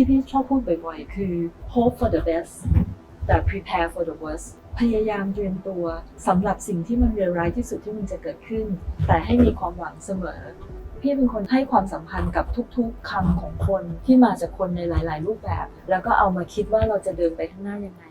ที่พี่ชอบพูดบ่อยๆ คือ hope for the best แต่ prepare for the worst พยายามเตรียมตัวสำหรับสิ่งที่มันเลวร้ายที่สุดที่มันจะเกิดขึ้น แต่ให้มีความหวังเสมอ พี่เป็นคนให้ความสัมพันธ์กับทุกๆคำของคนที่มาจากคนในหลาย ๆ รูปแบบ แล้วก็เอามาคิดว่าเราจะเดินไปข้างหน้ายังไง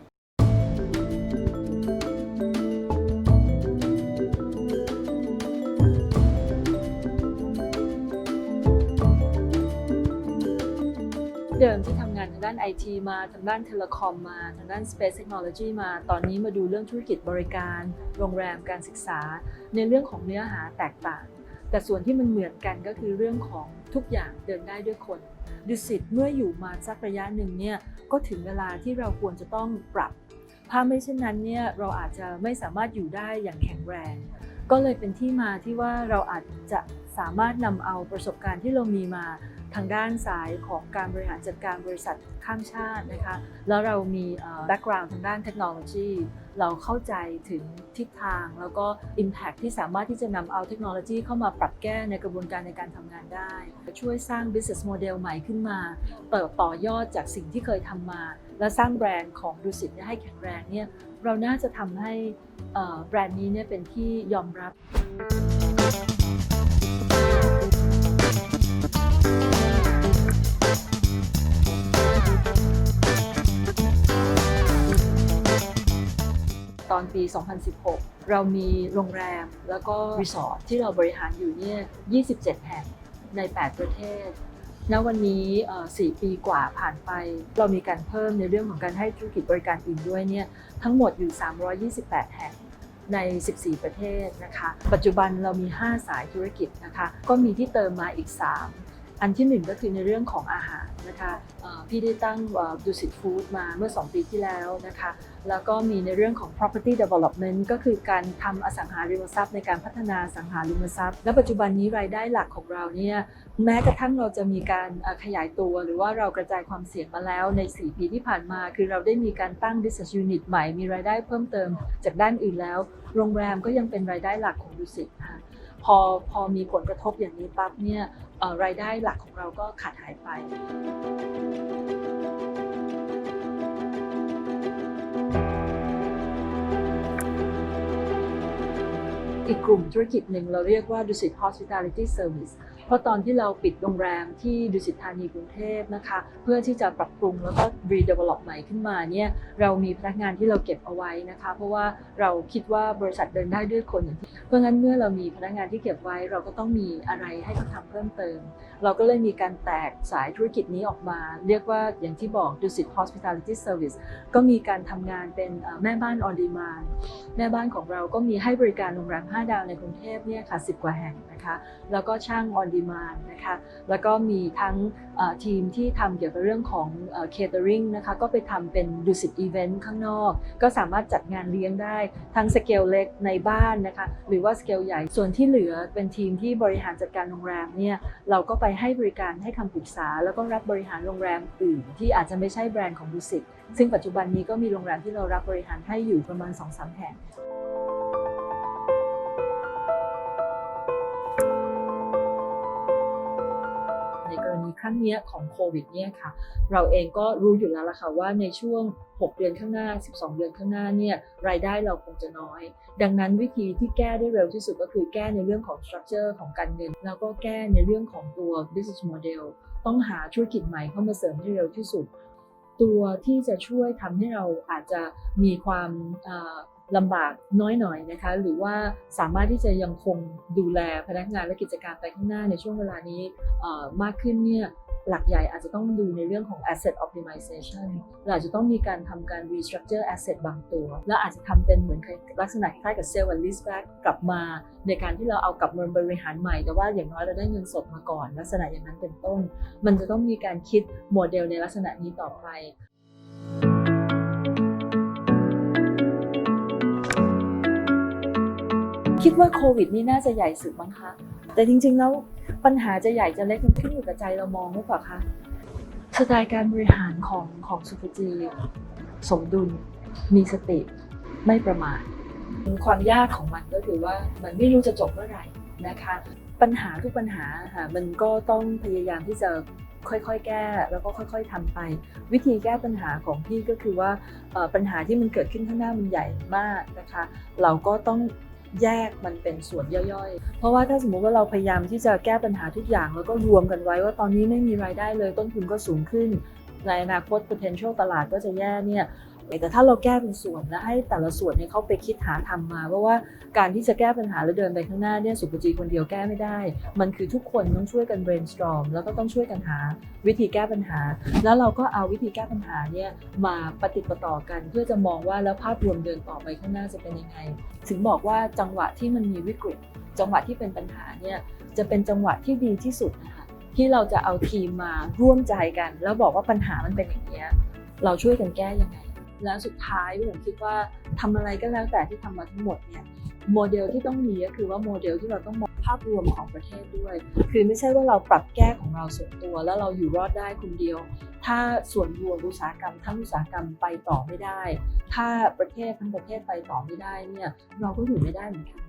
ด้านไอทีมาทางด้านเทเลคอมมาทางด้าน Space Technology มา ตอนนี้มาดูเรื่องธุรกิจบริการ โรงแรมการศึกษา ในเรื่องของเนื้อหาแตกต่าง แต่ส่วนที่มันเหมือนกันก็คือเรื่องของทุกอย่างเดินได้ด้วยคนดุสิตเมื่ออยู่มาสักระยะหนึ่งเนี่ยก็ถึงเวลาที่เราควรจะต้องปรับ ถ้าไม่เช่นนั้นเนี่ยเราอาจจะไม่สามารถอยู่ได้อย่างแข็งแรง ก็เลยเป็นที่มาที่ว่าเราอาจจะสามารถนำเอาประสบการณ์ที่เรามีมาางด้านสายของการบริหารจัดการบริษัทข้ามชาตินะคะ แล้วเรามีแบ็กกราวด์ทางด้านเทคโนโลยี เราเข้าใจถึงทิศทางแล้วก็ Impact ที่สามารถที่จะนำเอาเทคโนโลยีเข้ามาปรับแก้ในกระบวนการในการทำงานได้ ช่วยสร้าง business model ใหม่ขึ้นมา เติบต่อยอดจากสิ่งที่เคยทำมา และสร้างแบรนด์ของดูสิตให้แข็งแรงเนี่ยเราน่าจะทำให้แบรนด์นี้เนี่ยเป็นที่ยอมรับ ตอนปี 2016 เรามีโรงแรมแล้วก็รีสอร์ทที่เราบริหารอยู่เนี่ย 27 แห่งใน 8 ประเทศณวันนี้เอ่อ4ปีกว่าผ่านไป เรามีการเพิ่มในเรื่องของการให้ธุรกิจบริการอื่นด้วยเนี่ย ทั้งหมดอยู่ 328 แห่งใน 14 ประเทศนะคะ ปัจจุบันเรามี 5 สายธุรกิจนะคะ ก็มีที่เติมมาอีก 3 อันที่หนึ่งก็คือในเรื่องของอาหาร นะคะพี่ได้ตั้งดูสิตฟู้ดมาเมื่อ 2 ปีที่แล้วนะคะ แล้วก็มีในเรื่องของ property development ก็คือการทำอสังหาริมทรัพย์ในการพัฒนาอสังหาริมทรัพย์ และปัจจุบันนี้รายได้หลักของเราเนี่ยแม้กระทั่งเราจะมีการขยายตัว หรือว่าเรากระจายความเสี่ยงมาแล้วใน 4 ปีที่ผ่านมา คือเราได้มีการตั้ง business unit ใหม่มีรายได้เพิ่มเติมจากด้านอื่นแล้ว โรงแรมก็ยังเป็นรายได้หลักของดุสิตค่ะ พอพอมีผลกระทบอย่างนี้ปั๊บเนี่ยรายได้หลักของเราก็ขาดหายไปอีกกลุ่มธุรกิจหนึ่งเราเรียกว่าดุสิต Hospitality Service เพราะตอนที่เราปิดโรงแรมที่ดุสิตธานีกรุงเทพนะคะ เพื่อที่จะปรับปรุงแล้วก็ redevelop ใหม่ขึ้นมาเนี่ยเรามีพนักงานที่เราเก็บเอาไว้นะคะ เพราะว่าเราคิดว่าบริษัทเดินได้ด้วยคนอย่างที่เพราะงั้นเมื่อเรามีพนักงานที่เก็บไว้ เราก็ต้องมีอะไรให้เขาทำเพิ่มเติม เราก็เลยมีการแตกสายธุรกิจนี้ออกมา เรียกว่าอย่างที่บอกดุสิต Hospitality Service ก็มีการทำงานเป็นแม่บ้าน on demand แม่บ้านของเราก็มีให้บริการโรงแรม 5 ดาวในกรุงเทพเนี่ยค่ะ10 กว่าแห่งนะคะ แล้วก็ช่าง on demand นะคะแล้วก็มีทั้งทีมที่ทำเกี่ยวกับเรื่องของ catering นะคะก็ไปทำเป็นดูสิตอีเวนต์ข้างนอก ก็สามารถจัดงานเลี้ยงได้ ทั้งสเกลเล็กในบ้านนะคะหรือว่าสเกลใหญ่ส่วนที่เหลือเป็นทีมที่บริหารจัดการโรงแรมเนี่ยเราก็ไปให้บริการให้คำปรึกษา แล้วก็รับบริหารโรงแรมอื่น ที่อาจจะไม่ใช่แบรนด์ของดุสิตซึ่งปัจจุบันนี้ก็มีโรงแรมที่เรารับบริหารให้อยู่ประมาณ 2-3 แห่ง ครั้งนี้ของโควิดเนี่ยค่ะ เราเองก็รู้อยู่แล้วล่ะค่ะว่าในช่วง 6 เดือนข้างหน้า 12 เดือนข้างหน้าเนี่ยรายได้เราคงจะน้อย ดังนั้นวิธีที่แก้ได้เร็วที่สุดก็คือแก้ในเรื่องของ structure ของการเงิน แล้วก็แก้ในเรื่องของตัว business model ต้องหาธุรกิจใหม่เข้ามาเสริมให้เร็วที่สุด ตัวที่จะช่วยทำให้เราอาจจะมีความ ลำบากน้อยหน่อยนะคะหรือว่าสามารถที่จะยังคงดูแลพนักงานและกิจการไปข้างหน้าในช่วงเวลานี้มากขึ้นเนี่ยหลักใหญ่อาจจะต้องดูในเรื่องของ asset optimization เราอาจจะต้องมีการทำการ restructure asset บางตัว แล้วอาจจะทำเป็นเหมือนลักษณะคล้ายกับ sell and lease back กลับมา ในการที่เราเอากลับมาบริหารใหม่ แต่ว่าอย่างน้อยเราได้เงินสดมาก่อน ลักษณะอย่างนั้นเป็นต้น มันจะต้องมีการคิดโมเดลในลักษณะนี้ต่อไป คิดว่าโควิดนี่น่าจะใหญ่สุดมั้งคะ แต่จริงๆแล้วปัญหาจะใหญ่จะเล็กมันขึ้นอยู่กับใจเรามองหรือเปล่าคะสไตล์การบริหารของของสุภจีสมดุล มีสติ ไม่ประมาทความยากของมันก็คือว่ามันไม่รู้จะจบเมื่อไหร่นะคะ ปัญหาทุกปัญหาค่ะมันก็ต้องพยายามที่จะค่อยๆ แก้แล้วก็ค่อย ๆทำไป วิธีแก้ปัญหาของพี่ก็คือว่าเอ่อปัญหาที่มันเกิดขึ้นข้างหน้ามันใหญ่มากนะคะ เราก็ต้อง แยกมันเป็นส่วนย่อยๆ เพราะว่าถ้าสมมุติว่าเราพยายามที่จะแก้ปัญหาทุกอย่าง แล้วก็รวมกันไว้ว่าตอนนี้ไม่มีรายได้เลยต้นทุนก็สูงขึ้นในอนาคต potential ตลาดก็จะแย่เนี่ย แต่ถ้าเราแก้เป็นส่วนและให้แต่ละส่วนเนี่ยเขาไปคิดหาทำมา เพราะว่าการที่จะแก้ปัญหาแล้วเดินไปข้างหน้าเนี่ยสุปจีคนเดียวแก้ไม่ได้ มันคือทุกคนต้องช่วยกัน brainstorm แล้วก็ต้องช่วยกันหาวิธีแก้ปัญหา แล้วเราก็เอาวิธีแก้ปัญหาเนี่ยมาปฏิปต่อกัน เพื่อจะมองว่าแล้วภาพรวมเดินต่อไปข้างหน้าจะเป็นยังไง ถึงบอกว่าจังหวะที่มันมีวิกฤต จังหวะที่เป็นปัญหาเนี่ยจะเป็นจังหวะที่ดีที่สุดนะคะที่เราจะเอาทีมมาร่วมใจกัน แล้วบอกว่าปัญหามันเป็นอย่างนี้ยเราช่วยกันแก้ยังไง แล้วสุดท้ายผมคิดว่าทำอะไรก็แล้วแต่ที่ทำมาทั้งหมดเนี่ยโมเดลที่ต้องมีก็คือว่าโมเดลที่เราต้องมองภาพรวมของประเทศด้วย คือไม่ใช่ว่าเราปรับแก้ของเราส่วนตัว แล้วเราอยู่รอดได้คนเดียว ถ้าส่วนรวมอุตสาหกรรมทั้งอุตสาหกรรมไปต่อไม่ได้ ถ้าประเทศทั้งประเทศไปต่อไม่ได้เนี่ยเราก็อยู่ไม่ได้เหมือนกัน